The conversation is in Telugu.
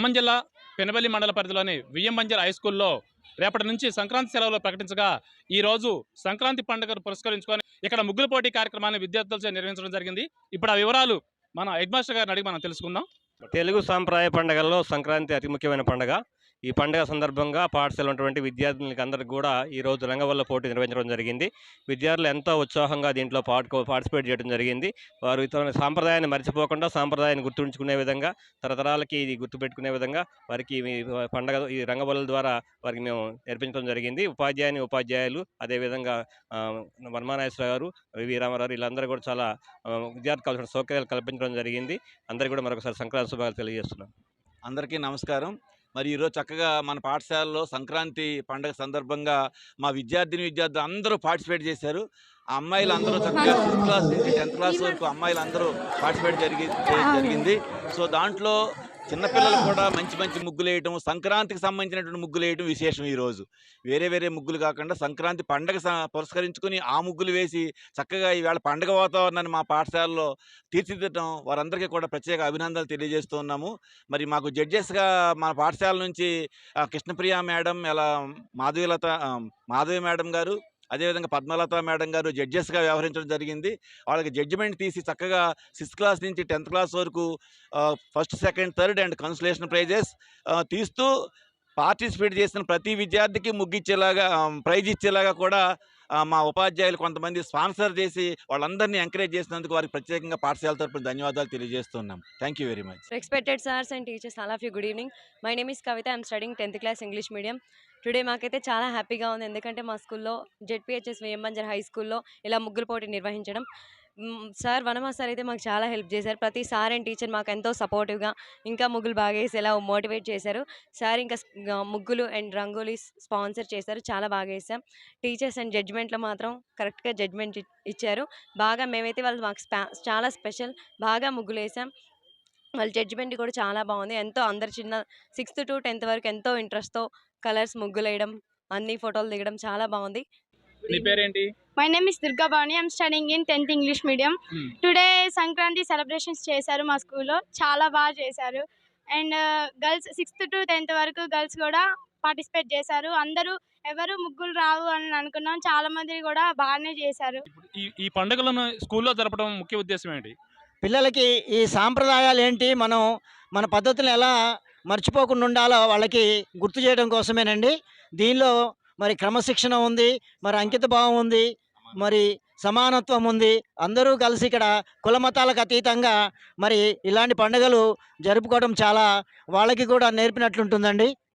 ఖమ్మం జిల్లా పెనబెల్లి మండల పరిధిలోని వియ్యం బంజర్ హై స్కూల్లో రేపటి నుంచి సంక్రాంతి సెలవులు ప్రకటించగా ఈ రోజు సంక్రాంతి పండుగను పురస్కరించుకొని ఇక్కడ ముగ్గుల పోటీ కార్యక్రమాన్ని విద్యార్థులచే నిర్వహించడం జరిగింది. ఇప్పుడు ఆ వివరాలు మన హెడ్ మాస్టర్ గారిని అడిగి మనం తెలుసుకుందాం. తెలుగు సాంప్రదాయ పండుగల్లో సంక్రాంతి అతి ముఖ్యమైన పండుగ. ఈ పండుగ సందర్భంగా పాఠశాల ఉన్నటువంటి విద్యార్థులకి అందరికి కూడా ఈ రోజు రంగవల్ల పోటీ నిర్వహించడం జరిగింది. విద్యార్థులు ఎంతో ఉత్సాహంగా దీంట్లో పాటు పార్టిసిపేట్ చేయడం జరిగింది. వారు తమ సాంప్రదాయాన్ని మర్చిపోకుండా సాంప్రదాయాన్ని గుర్తుంచుకునే విధంగా తరతరాలకి ఇది గుర్తుపెట్టుకునే విధంగా వారికి ఈ ఈ రంగవల్ల ద్వారా వారికి మేము నేర్పించడం జరిగింది. ఉపాధ్యాయుని ఉపాధ్యాయులు అదేవిధంగా ఆ, వర్మానాయేశ్వర గారు వివి రామారావు వీళ్ళందరూ కూడా చాలా విద్యార్థి కావాల్సిన సౌకర్యాలు కల్పించడం జరిగింది. అందరికీ కూడా మరొకసారి సంక్రాంతి శుభాలు తెలియజేస్తున్నాం అందరికీ నమస్కారం. మరి ఈరోజు చక్కగా మన పాఠశాలలో సంక్రాంతి పండుగ సందర్భంగా మా విద్యార్థిని విద్యార్థులు అందరూ పార్టిసిపేట్ చేశారు. ఆ అమ్మాయిలు అందరూ చక్కగా ఫిఫ్త్ క్లాస్ నుంచి టెన్త్ క్లాస్ వరకు అమ్మాయిలు అందరూ పార్టిసిపేట్ జరిగి జరిగింది. సో దాంట్లో చిన్నపిల్లలు కూడా మంచి మంచి ముగ్గులు వేయటం సంక్రాంతికి సంబంధించినటువంటి ముగ్గులు వేయటం విశేషం ఈరోజు వేరే వేరే ముగ్గులు కాకుండా సంక్రాంతి పండగ స- పురస్కరించుకుని ఆ ముగ్గులు వేసి చక్కగా ఈవేళ పండగ వాతావరణాన్ని మా పాఠశాలలో తీర్చిదిద్దటం వారందరికీ కూడా ప్రత్యేక అభినందనలు తెలియజేస్తూ ఉన్నాము. మరి మాకు జడ్జెస్గా మా పాఠశాల నుంచి కృష్ణప్రియ మేడం ఎలా మాధవీలత మాధవి మేడం గారు అదేవిధంగా పద్మలత మేడం గారు జడ్జెస్గా వ్యవహరించడం జరిగింది. వాళ్ళకి జడ్జిమెంట్ తీసి చక్కగా సిక్స్త్ క్లాస్ నుంచి టెన్త్ క్లాస్ వరకు first second third and consolation prizes తీస్తూ పార్టిసిపేట్ చేసిన ప్రతి విద్యార్థికి ముగ్గిచ్చేలాగా ప్రైజ్ ఇచ్చేలాగా కూడా మా ఉపాధ్యాయులు కొంతమంది స్పాన్సర్ చేసి వాళ్ళందరినీ ఎంకరేజ్ చేసినందుకు వారికి ప్రత్యేకంగా పాఠశాల తరపున ధన్యవాదాలు తెలియజేస్తున్నాం. Thank you very much Respected sirs and teachers all of you good evening my name is Kavitha I'm studying 10th class English medium. Today మాకైతే చాలా హ్యాపీగా ఉంది. ఎందుకంటే మా స్కూల్లో జెడ్పిహెచ్ఎస్ వేయంబంజర్ హై స్కూల్లో ఇలా ముగ్గులు పోటీ నిర్వహించడం. సార్ వనమా సార్ అయితే మాకు చాలా హెల్ప్ చేశారు. ప్రతి సార్ అండ్ టీచర్ మాకు ఎంతో సపోర్టివ్గా ఇంకా ముగ్గులు బాగా వేసేలా మోటివేట్ చేశారు. సార్ ఇంకా ముగ్గులు అండ్ రంగోలీ స్పాన్సర్ చేశారు. చాలా బాగా వేసాం టీచర్స్ అండ్ జడ్జ్మెంట్లో మాత్రం కరెక్ట్గా జడ్జ్మెంట్ ఇచ్చారు. బాగా మేమైతే వాళ్ళు మాకు చాలా స్పెషల్ బాగా ముగ్గులు వేసాం వాళ్ళ జడ్జిమెంట్ కూడా చాలా బాగుంది. ఎంతో అందరు చిన్న సిక్స్త్ టు టెన్త్ వరకు ఎంతో ఇంట్రెస్ట్తో కలర్స్ ముగ్గులు వేయడం అన్ని ఫోటోలు దిగడం చాలా బాగుంది. నీ పేరేంటి? My name is Durga Bhavani. I'm studying in tenth English medium. Today Sankranti celebrations చేశారు మా స్కూల్లో. చాలా బాగా చేశారు. And girls sixth to tenth వరకు గర్ల్స్ కూడా పార్టిసిపేట్ చేశారు. అందరూ ఎవరు ముగ్గులు రావు అని అనుకున్నాం. చాలా మంది కూడా బాగానే చేశారు. ఈ ఈ పండుగలను స్కూల్లో జరపడం ముఖ్య ఉద్దేశం ఏంటి? పిల్లలకి ఈ సాంప్రదాయాలు ఏంటి మనం మన పద్ధతులు ఎలా మర్చిపోకుండా ఉండాలో వాళ్ళకి గుర్తు చేయడం కోసమేనండి. దీనిలో మరి క్రమశిక్షణ ఉంది మరి అంకిత భావం ఉంది మరి సమానత్వం ఉంది. అందరూ కలిసి ఇక్కడ కులమతాలకు అతీతంగా మరి ఇలాంటి పండుగలు జరుపుకోవడం చాలా వాళ్ళకి కూడా నేర్పినట్లుంటుందండి.